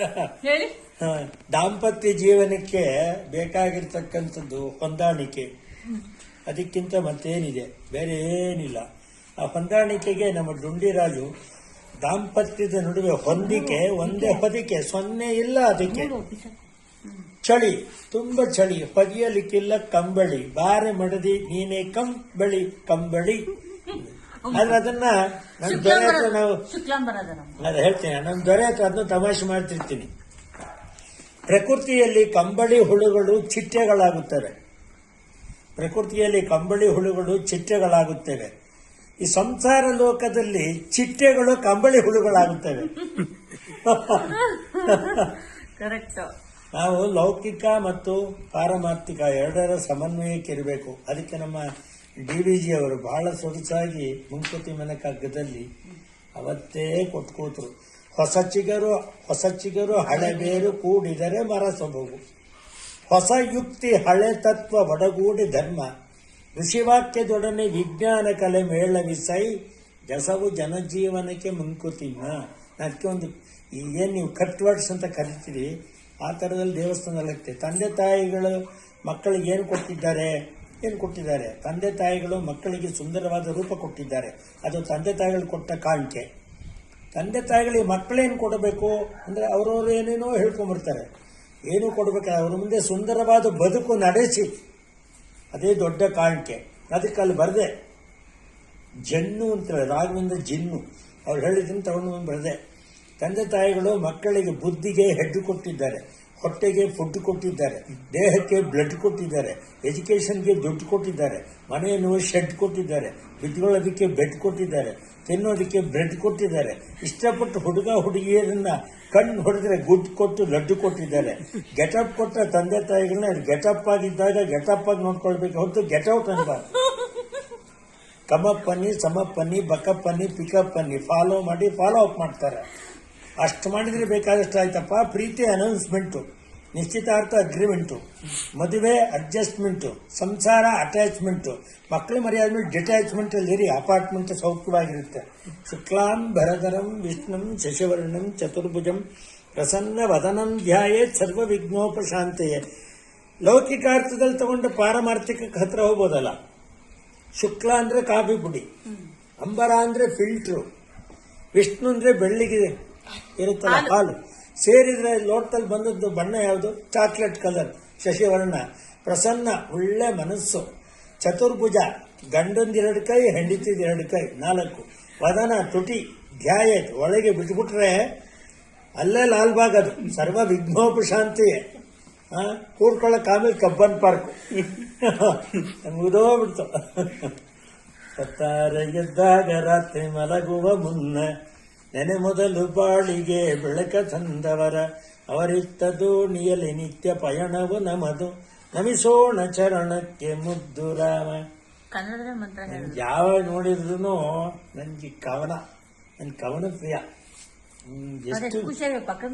ಹೇಳಿ. ದಾಂಪತ್ಯ ಜೀವನಕ್ಕೆ ಬೇಕಾಗಿರ್ತಕ್ಕಂಥದ್ದು ಹೊಂದಾಣಿಕೆ. ಅದಕ್ಕಿಂತ ಮತ್ತೇನಿದೆ? ಬೇರೆ ಏನಿಲ್ಲ. ಆ ಹೊಂದಾಣಿಕೆಗೆ ನಮ್ಮ ಡುಂಡಿರಾಜು ದಾಂಪತ್ಯದ ನಡುವೆ ಹೊಂದಿಕೆ ಒಂದೇ ಹೊದಿಕೆ. ಸೊನ್ನೆ ಇಲ್ಲ ಅದಕ್ಕೆ. ಚಳಿ ತುಂಬ ಚಳಿ. ಹೊದಿಯಲಿಕ್ಕಿಲ್ಲ ಕಂಬಳಿ. ಬಾರೆ ಮಡದಿ ನೀನೇ ಕಂಬಳಿ ಕಂಬಳಿ. ಆದ್ರೆ ಅದನ್ನ ನನ್ನ ದೊರೆ ಹತ್ರ ನಾವು ಅದ ಹೇಳ್ತೇನೆ ನನ್ನ ದೊರೆ ಹತ್ರ ಅದನ್ನ ತಮಾಷೆ ಮಾಡ್ತಿರ್ತೀನಿ. ಪ್ರಕೃತಿಯಲ್ಲಿ ಕಂಬಳಿ ಹುಳುಗಳು ಚಿಟ್ಟೆಗಳಾಗುತ್ತವೆ. ಪ್ರಕೃತಿಯಲ್ಲಿ ಕಂಬಳಿ ಹುಳುಗಳು ಚಿಟ್ಟೆಗಳಾಗುತ್ತವೆ. ಈ ಸಂಸಾರ ಲೋಕದಲ್ಲಿ ಚಿಟ್ಟೆಗಳು ಕಂಬಳಿ ಹುಳುಗಳಾಗುತ್ತವೆ. ನಾವು ಲೌಕಿಕ ಮತ್ತು ಪಾರಮಾರ್ಥಿಕ ಎರಡರ ಸಮನ್ವಯಕ್ಕೆ ಇರಬೇಕು. ಅದಕ್ಕೆ ನಮ್ಮ ಡಿ ವಿ ಜಿ ಅವರು ಬಹಳ ಸೊಗಸಾಗಿ ಮನೆ ಕಗ್ಗದಲ್ಲಿ ಅವತ್ತೇ ಕೊಟ್ಕೋತರು ಕೂತರು ಹೊಸ ಚಿಗರು ಹೊಸ ಚಿಗರು ಹಳೆ ಬೇರು ಕೂಡಿದರೆ ಮರ ಸೊಬಗು ಹೊಸ ಯುಕ್ತಿ ಹಳೆ ತತ್ವ ಒಡಗೂಡಿ ಧರ್ಮ. ಋಷಿವಾಕ್ಯದೊಡನೆ ವಿಜ್ಞಾನ ಕಲೆ ಮೇಳವಿಸೈ ಜಸವು ಜನಜೀವನಕ್ಕೆ ಮುಂಕುತಿಮ್ಮ ಅದಕ್ಕೆ ಒಂದು ಏನು ನೀವು ಕಟ್ ವರ್ಡ್ಸ್ ಅಂತ ಕರಿತೀರಿ, ಆ ಥರದಲ್ಲಿ ದೇವಸ್ಥಾನದಲ್ಲಿ ತಂದೆ ತಾಯಿಗಳು ಮಕ್ಕಳಿಗೆ ಏನು ಕೊಟ್ಟಿದ್ದಾರೆ? ಏನು ಕೊಟ್ಟಿದ್ದಾರೆ. ತಂದೆ ತಾಯಿಗಳು ಮಕ್ಕಳಿಗೆ ಸುಂದರವಾದ ರೂಪ ಕೊಟ್ಟಿದ್ದಾರೆ. ಅದು ತಂದೆ ತಾಯಿಗಳು ಕೊಟ್ಟ ಕಾಣಿಕೆ. ತಂದೆ ತಾಯಿಗಳಿಗೆ ಮಕ್ಕಳೇನು ಕೊಡಬೇಕು? ಅಂದರೆ ಅವರವರು ಏನೇನೋ ಹೇಳ್ಕೊಂಬರ್ತಾರೆ ಏನು ಕೊಡಬೇಕು? ಅವ್ರ ಮುಂದೆ ಸುಂದರವಾದ ಬದುಕು ನಡೆಸಿ. ಅದೇ ದೊಡ್ಡ ಕಾಣಿಕೆ. ಅದಕ್ಕೆ ಅಲ್ಲಿ ಬರದೆ. ಜನ್ನು ಅಂತೇಳಿ ರಾಘವೇಂದ್ರ ಜಿನ್ನು. ಅವ್ರು ಹೇಳಿದ್ರು ತಗೊಂಡು ಬರದೆ. ತಂದೆ ತಾಯಿಗಳು ಮಕ್ಕಳಿಗೆ ಬುದ್ಧಿಗೆ ಹೆಡ್ಡು ಕೊಟ್ಟಿದ್ದಾರೆ. ಹೊಟ್ಟೆಗೆ ಫುಡ್ ಕೊಟ್ಟಿದ್ದಾರೆ, ದೇಹಕ್ಕೆ ಬ್ಲಡ್ ಕೊಟ್ಟಿದ್ದಾರೆ ಎಜುಕೇಷನ್ಗೆ ದುಡ್ಡು ಕೊಟ್ಟಿದ್ದಾರೆ, ಮನೆಯನ್ನು ಶೆಡ್ ಕೊಟ್ಟಿದ್ದಾರೆ, ಬಿದ್ದುಕೊಳ್ಳೋದಕ್ಕೆ ಬೆಡ್ ಕೊಟ್ಟಿದ್ದಾರೆ, ತಿನ್ನೋದಕ್ಕೆ ಬ್ರೆಡ್ ಕೊಟ್ಟಿದ್ದಾರೆ. ಇಷ್ಟಪಟ್ಟು ಹುಡುಗ ಹುಡುಗಿಯರನ್ನ ಕಣ್ಣು ಹೊಡೆದ್ರೆ ಗುಡ್ ಕೊಟ್ಟು ಲಡ್ಡು ಕೊಟ್ಟಿದ್ದಾರೆ. ಗೆಟಪ್ ಕೊಟ್ಟ ತಂದೆ ತಾಯಿಗಳನ್ನ ಗೆಟಪ್ ಆಗಿದ್ದಾಗ ಗೆಟಪ್ ಆಗಿ ನೋಡ್ಕೊಳ್ಬೇಕು ಹೊರತು ಗೆಟೌಟ್ ಅನ್ಬಾರ್ದು ಬಕಪ್ ಸಮಪ್ಪನ್ನಿ, ಬಕಪ್ಪನ್ನಿ ಪಿಕಪ್ಪನ್ನಿ ಫಾಲೋ ಮಾಡಿ ಫಾಲೋ ಅಪ್ ಮಾಡ್ತಾರೆ. ಅಷ್ಟು ಮಾಡಿದ್ರೆ ಬೇಕಾದಷ್ಟು ಆಯ್ತಪ್ಪ. ಪ್ರೀತಿ ಅನೌನ್ಸ್ಮೆಂಟು ನಿಶ್ಚಿತಾರ್ಥ ಅಗ್ರಿಮೆಂಟು ಮದುವೆ ಅಡ್ಜಸ್ಟ್ಮೆಂಟು ಸಂಸಾರ ಅಟ್ಯಾಚ್ಮೆಂಟು ಮಕ್ಕಳು ಮರ್ಯಾದ್ಮೇಲೆ ಡಿಟ್ಯಾಚ್ಮೆಂಟ್ ಅಲ್ಲಿ ಇರಿ ಅಪಾರ್ಟ್ಮೆಂಟ್ ಸೌಖ್ಯವಾಗಿರುತ್ತೆ. ಶುಕ್ಲಾಂ ಭರಧರಂ ವಿಷ್ಣುಂ, ಶಶಿವರ್ಣಂ, ಚತುರ್ಭುಜಂ, ಪ್ರಸನ್ನ ವದನಂ ಧ್ಯಾಯೇ ಸರ್ವ ವಿಘ್ನೋಪಶಾಂತೆಯೇ. ಲೌಕಿಕಾರ್ಥದಲ್ಲಿ ತಗೊಂಡ ಪಾರಮಾರ್ಥಿಕಕ್ಕೆ ಹತ್ರ ಹೋಗ್ಬೋದಲ್ಲ? ಶುಕ್ಲ ಅಂದರೆ ಕಾಫಿ ಪುಡಿ, ಅಂಬರ ಅಂದರೆ ಫಿಲ್ಟ್ರು ವಿಷ್ಣು ಅಂದರೆ ಬೆಳ್ಳಿಗೆ ಇರುತ್ತಲ್ಲ ಹಾಲು? ಸೇರಿದ್ರೆ ಲೋಟದಲ್ಲಿ ಬಂದದ್ದು ಬಣ್ಣ ಯಾವುದು? Chocolate colour ಶಶಿವರ್ಣ. ಪ್ರಸನ್ನ ಒಳ್ಳೆ ಮನಸ್ಸು. ಚತುರ್ಭುಜ ಗಂಡಂದೆರಡು ಕೈ ಹೆಂಡತಿದ ಎರಡು ಕೈ ನಾಲ್ಕು. ವದನ ತುಟಿ ಧ್ಯಾಯ ಒಳಗೆ ಬಿಟ್ಬಿಟ್ರೆ ಅಲ್ಲೇ ಲಾಲ್ಬಾಗ್ ಅದು. ಸರ್ವ ವಿಘ್ನೋಪಶಾಂತಿಯೇ ಹಾಂ ಕೂರ್ಕೊಳ್ಳೋಕೆ ಆಮೇಲೆ ಕಬ್ಬನ್ ಪಾರ್ಕ್. ಮುಗಿದೋಗ್ಬಿಡ್ತು ಸತ್ತಾರೆ ಎದ್ದಾಗ ರಾತ್ರಿ ಮಲಗುವ ಮುನ್ನ ನೆನೆ ಮೊದಲು ಬಾಳಿಗೆ ಬೆಳಕ ತಂದವರ ಅವರಿತ್ತ ದೋಣಿಯಲ್ಲಿ ನಿತ್ಯ ಪಯಣವು ನಮದು. ನಮಿಸೋಣ ಚರಣಕ್ಕೆ ಮುದ್ದು ರಾಮ. ಕನ್ನಡದ ಮಂತ್ರ ಯಾವಾಗ ನೋಡಿದ್ರು ನನಗೆ ಕವನ ನನ್ನ ಕವನ ಪ್ರಿಯ. ಎಷ್ಟು ಖುಷಿ ಪಕ್ಕದ